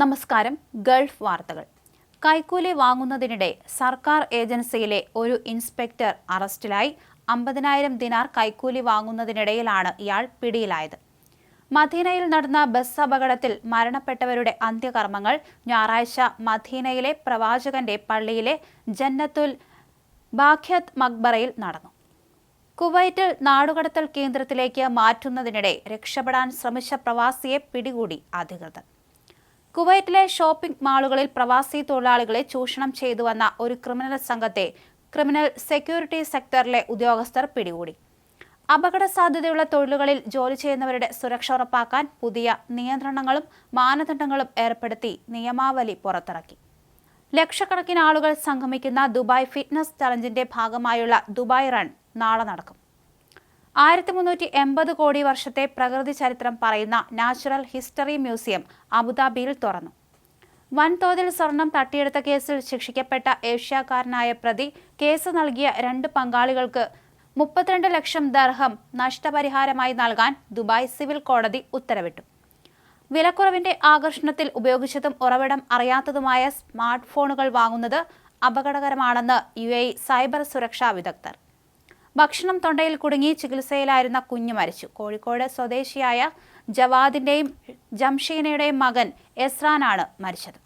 നമസ്കാരം ഗൾഫ് വാർത്തകൾ. കൈക്കൂലി വാങ്ങുന്നതിനിടെ സർക്കാർ ഏജൻസിയിലെ ഒരു ഇൻസ്പെക്ടർ അറസ്റ്റിലായി. അമ്പതിനായിരം ദിനാർ കൈക്കൂലി വാങ്ങുന്നതിനിടയിലാണ് ഇയാൾ പിടിയിലായത്. മദീനയിൽ നടന്ന ബസ് അപകടത്തിൽ മരണപ്പെട്ടവരുടെ അന്ത്യകർമ്മങ്ങൾ ഞായറാഴ്ച മദീനയിലെ പ്രവാചകന്റെ പള്ളിയിലെ ജന്നത്തുൽ ബാഖ്യത് മക്ബറയിൽ നടന്നു. കുവൈറ്റിൽ നാടുകടത്തൽ കേന്ദ്രത്തിലേക്ക് മാറ്റുന്നതിനിടെ രക്ഷപ്പെടാൻ ശ്രമിച്ച പ്രവാസിയെ പിടികൂടി അധികൃതർ. കുവൈറ്റിലെ ഷോപ്പിംഗ് മാളുകളിൽ പ്രവാസി തൊഴിലാളികളെ ചൂഷണം ചെയ്തു വന്ന ഒരു ക്രിമിനൽ സംഘത്തെ ക്രിമിനൽ സെക്യൂരിറ്റി സെക്ടറിലെ ഉദ്യോഗസ്ഥർ പിടികൂടി. അപകട സാധ്യതയുള്ള തൊഴിലുകളിൽ ജോലി ചെയ്യുന്നവരുടെ സുരക്ഷ ഉറപ്പാക്കാൻ പുതിയ നിയന്ത്രണങ്ങളും മാനദണ്ഡങ്ങളും ഏർപ്പെടുത്തി നിയമാവലി പുറത്തിറക്കി. ലക്ഷക്കണക്കിന് ആളുകൾ സംഗമിക്കുന്ന ദുബായ് ഫിറ്റ്നസ് ചലഞ്ചിന്റെ ഭാഗമായുള്ള ദുബായ് റൺ നാളെ നടക്കും. ആയിരത്തി മുന്നൂറ്റി എൺപത് കോടി വർഷത്തെ പ്രകൃതി ചരിത്രം പറയുന്ന നാച്ചുറൽ ഹിസ്റ്ററി മ്യൂസിയം അബുദാബിയിൽ തുറന്നു. വൻതോതിൽ സ്വർണം തട്ടിയെടുത്ത കേസിൽ ശിക്ഷിക്കപ്പെട്ട ഏഷ്യാക്കാരനായ പ്രതി കേസ് നൽകിയ രണ്ട് പങ്കാളികൾക്ക് മുപ്പത്തിരണ്ട് ലക്ഷം ദർഹം നഷ്ടപരിഹാരമായി നൽകാൻ ദുബായ് സിവിൽ കോടതി ഉത്തരവിട്ടു. വിലക്കുറവിന്റെ ആകർഷണത്തിൽ ഉപയോഗിച്ചതും ഉറവിടം അറിയാത്തതുമായ സ്മാർട്ട് ഫോണുകൾ വാങ്ങുന്നത് അപകടകരമാണെന്ന് യു സൈബർ സുരക്ഷാ വിദഗ്ധർ. ഭക്ഷണം തൊണ്ടയിൽ കുടുങ്ങി ചികിത്സയിലായിരുന്ന കുഞ്ഞു മരിച്ചു. കോഴിക്കോട് സ്വദേശിയായ ജവാദിന്റെയും ജംഷീനയുടെയും മകൻ എസ്രാനാണ് മരിച്ചത്.